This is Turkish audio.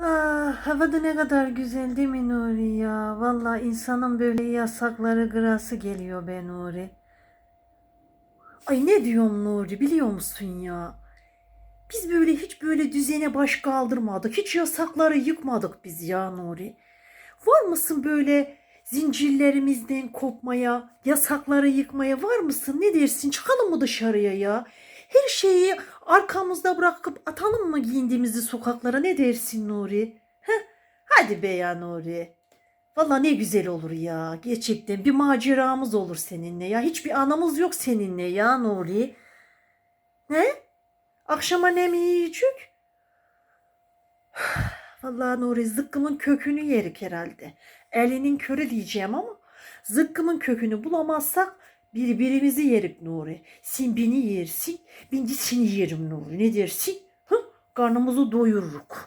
Ah, havada ne kadar güzel değil mi Nuri ya? Vallahi insanın böyle yasakları gırası geliyor be Nuri. Ay ne diyorum Nuri biliyor musun ya? Biz böyle hiç böyle düzene baş kaldırmadık. Hiç yasakları yıkmadık biz ya Nuri. Var mısın böyle zincirlerimizden kopmaya, yasakları yıkmaya var mısın? Ne dersin? Çıkalım mı dışarıya ya? Her şeyi arkamızda bırakıp atalım mı giyindiğimizi sokaklara? Ne dersin Nuri? Heh, hadi be ya Nuri. Valla ne güzel olur ya. Gerçekten bir maceramız olur seninle ya. Hiçbir anamız yok seninle ya Nuri. Ne? Akşama ne mi yiyecek? Vallahi Nuri zıkkımın kökünü yerik herhalde. Elinin körü diyeceğim ama zıkkımın kökünü bulamazsak birbirimizi yerik Nuri. Sen beni yersin, ben de seni yerim Nuri. Ne dersin? Hı? Karnımızı doyururuk.